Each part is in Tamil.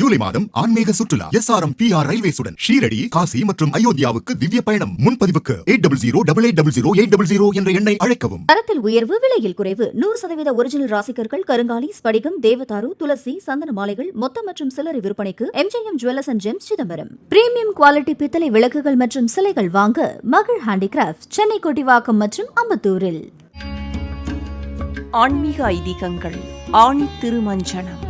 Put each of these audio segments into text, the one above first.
ஜூலை மாதம் ஆன்மீக சுற்றுலா. S R M P R ரயில்வேஸுடன் Shirdi Kashi மற்றும் அயோத்தியாவுக்கு திவ்ய பயணம். முன்பதிவுக்கு eight double zero double eight double zero eight double zero என்ற எண்ணை அழைக்கவும். தரத்தில் உயர்வு விலையில் குறைவு. நூறு சதவீத ஒரிஜினல் ராசிக்கற்கள் கருங்காலி ஸ்படிகம் தேவதாரு துளசி சந்தன மாலைகள் மொத்த மற்றும் சில்லறை விற்பனைக்கு MGM jewellers and gems Chidambaram. Premium quality பித்தளை விளக்குகள் மற்றும் சிலைகள் வாங்க மகள் ஹேண்டிகிராஃப்ட் சென்னை கொட்டிவாக்கம் மற்றும் அம்பத்தூரில். ஆன்மீக ஐதீகங்கள் ஆணி திருமஞ்சனம்.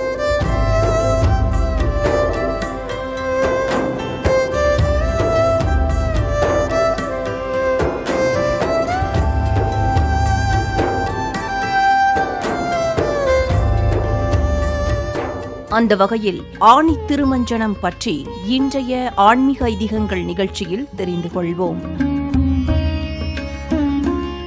அந்த வகையில் ஆணி திருமஞ்சனம் பற்றி இன்றைய ஆன்மீக ஐதீகங்கள் நிகழ்ச்சியில் தெரிந்து கொள்வோம்.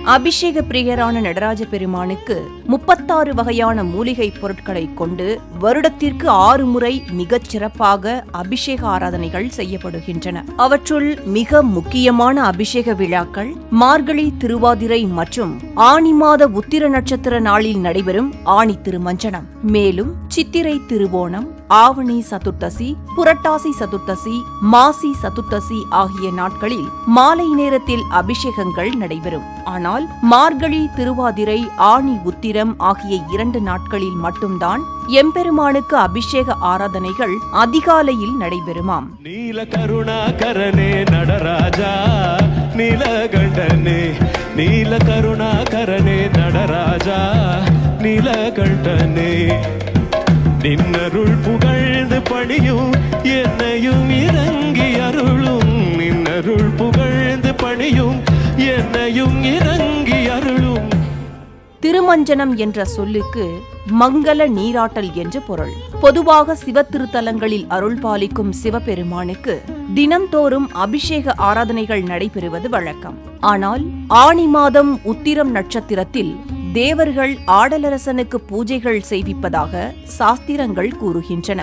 அபிஷேக பிரியரான நடராஜ பெருமானுக்கு முப்பத்தாறு வகையான மூலிகை பொருட்களை கொண்டு வருடத்திற்கு ஆறு முறை மிகச் சிறப்பாக அபிஷேக ஆராதனைகள் செய்யப்படுகின்றன. அவற்றுள் மிக முக்கியமான அபிஷேக விழாக்கள் மார்கழி திருவாதிரை மற்றும் ஆணி மாத உத்திர நட்சத்திர நாளில் நடைபெறும் ஆணி திருமஞ்சனம். மேலும் சித்திரை திருவோணம் ஆவணி சதுர்த்தசி புரட்டாசி சதுர்த்தசி மாசி சதுர்த்தசி ஆகிய நாட்களில் மாலை நேரத்தில் அபிஷேகங்கள் நடைபெறும். ஆனால் மார்கழி திருவாதிரை ஆணி உத்திரம் ஆகிய இரண்டு நாட்களில் மட்டும்தான் எம்பெருமானுக்கு அபிஷேக ஆராதனைகள் அதிகாலையில் நடைபெறுமாம். நீல கருணாகரனே நடராஜா நீலகண்டனே நீல கருணாகரனே நடராஜா நீலகண்டனே. நின்னருள் புகழ்ந்து பணியும் என்னையும் இறங்கி அருளும். நின்னருள் புகழ்ந்து பணியும் என்னையும் இறங்கி திருமஞ்சனம் என்ற சொல்லுக்கு மங்கள நீராட்டல் என்று பொருள். பொதுவாக சிவத்திருத்தலங்களில் அருள் பாலிக்கும் சிவபெருமானுக்கு தினம்தோறும் அபிஷேக ஆராதனைகள் நடைபெறுவது வழக்கம். ஆனால் ஆனி மாதம் உத்திரம் நட்சத்திரத்தில் தேவர்கள் ஆடலரசனுக்கு பூஜைகள் செய்விப்பதாக சாஸ்திரங்கள் கூறுகின்றன.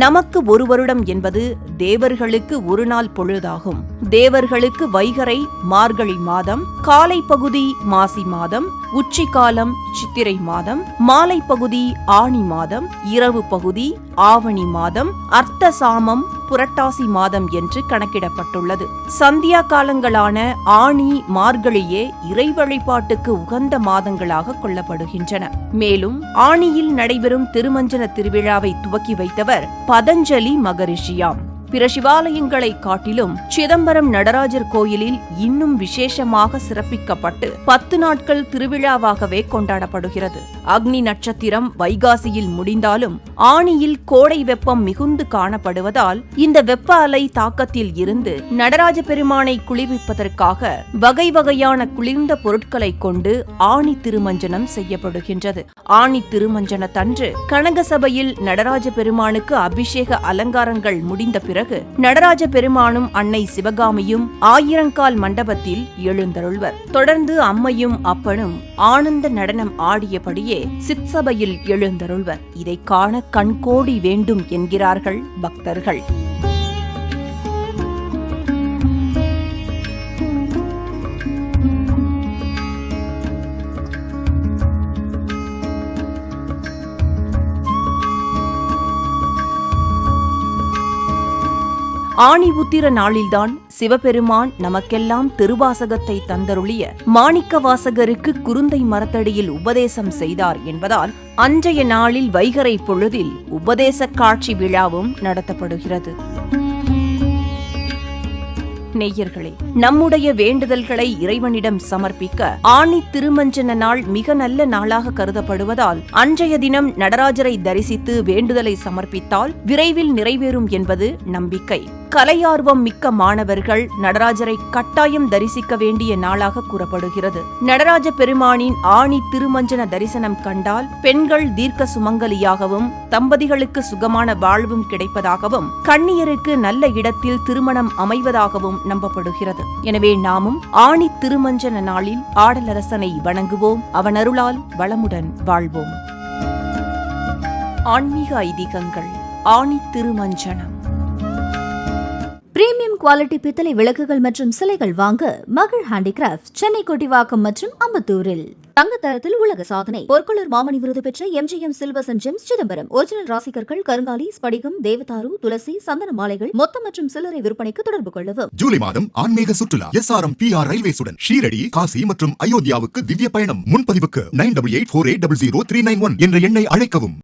நமக்கு ஒரு வருடம் என்பது தேவர்களுக்கு ஒரு நாள் பொழுதாகும். தேவர்களுக்கு வைகரை மார்கழி மாதம் காலை பகுதி மாசி மாதம் உச்சிக்காலம் சித்திரை மாதம் மாலை பகுதி ஆணி மாதம் இரவு பகுதி ஆவணி மாதம் அர்த்த சாமம் புரட்டாசி மாதம் என்று கணக்கிடப்பட்டுள்ளது. சந்தியா காலங்களான ஆணி மார்கழியே இறை வழிபாட்டுக்கு உகந்த மாதங்களாக கொள்ளப்படுகின்றன. மேலும் ஆணியில் நடைபெறும் திருமஞ்சன திருவிழாவை துவக்கி வைத்தவர் பதஞ்சலி மகரிஷியாம். பிற சிவாலயங்களை காட்டிலும் சிதம்பரம் நடராஜர் கோயிலில் இன்னும் விசேஷமாக சிறப்பிக்கப்பட்டு பத்து நாட்கள் திருவிழாவாகவே கொண்டாடப்படுகிறது. அக்னி நட்சத்திரம் வைகாசியில் முடிந்தாலும் ஆணியில் கோடை வெப்பம் மிகுந்து காணப்படுவதால் இந்த வெப்ப அலை தாக்கத்தில் இருந்து நடராஜ பெருமானை குளிர்விப்பதற்காக வகை வகையான குளிர்ந்த பொருட்களை கொண்டு ஆணி திருமஞ்சனம் செய்யப்படுகின்றது. ஆணி திருமஞ்சனத்தன்று கனகசபையில் நடராஜ பெருமானுக்கு அபிஷேக அலங்காரங்கள் முடிந்த பிறகு நடராஜ பெருமானும் அன்னை சிவகாமியும் ஆயிரங்கால் மண்டபத்தில் எழுந்தருள்வர். தொடர்ந்து அம்மையும் அப்பனும் ஆனந்த நடனம் ஆடியபடியே சிற்சபையில் எழுந்தருள்வர். இதை காண கண்கோடி வேண்டும் என்கிறார்கள் பக்தர்கள். ஆணி உத்திர நாளில்தான் சிவபெருமான் நமக்கெல்லாம் திருவாசகத்தை தந்தருளிய மாணிக்க வாசகருக்கு குருந்தை மரத்தடியில் உபதேசம் செய்தார் என்பதால் அன்றைய நாளில் வைகரை பொழுதில் உபதேச காட்சி விழாவும் நடத்தப்படுகிறது. நேயர்களே நம்முடைய வேண்டுதல்களை இறைவனிடம் சமர்ப்பிக்க ஆணி திருமஞ்சன நாள் மிக நல்ல நாளாக கருதப்படுவதால் அன்றைய தினம் நடராஜரை தரிசித்து வேண்டுதலை சமர்ப்பித்தால் விரைவில் நிறைவேறும் என்பது நம்பிக்கை. கலையார்வம் மிக்க மாணவர்கள் நடராஜரை கட்டாயம் தரிசிக்க வேண்டிய நாளாக கூறப்படுகிறது. நடராஜ பெருமானின் ஆணி திருமஞ்சன தரிசனம் கண்டால் பெண்கள் தீர்க்க சுமங்கலியாகவும் தம்பதிகளுக்கு சுகமான வாழ்வும் கிடைப்பதாகவும் கண்ணியருக்கு நல்ல இடத்தில் திருமணம் அமைவதாகவும் நம்பப்படுகிறது. எனவே நாமும் ஆணி திருமஞ்சன நாளில் ஆடலரசனை வணங்குவோம். அவனருளால் வளமுடன் வாழ்வோம். ஆன்மீக ஐதீகங்கள். ஆணி திருமஞ்சனம். குவாலிட்டி பித்தளை விளக்குகள் மற்றும் சிலைகள் வாங்க மகள் ஹேண்டிகிராஃப்ட் சென்னை கொட்டிவாக்கம் மற்றும் அம்பத்தூரில். தங்க தரத்தில் உலக சாதனை. பொற்கொள்ளர் மாமணி விருது பெற்ற MGM silvers and gems Chidambaram. Original ராசிகர்கள் கருங்காலி ஸ்படிகம் தேவதாரு துளசி சந்தன மாலைகள் மொத்த மற்றும் சில்லறை விற்பனைக்கு தொடர்பு கொள்ளவும். ஜூலை மாதம் ஆன்மீக சுற்றுலா. S R M P R ரயில்வேஸுடன் Shirdi Kashi மற்றும் அயோத்தியாவுக்கு திவ்ய பயணம். முன்பதிவுக்கு nine double eight four eight double zero three nine one என்ற எண்ணை அழைக்கவும்.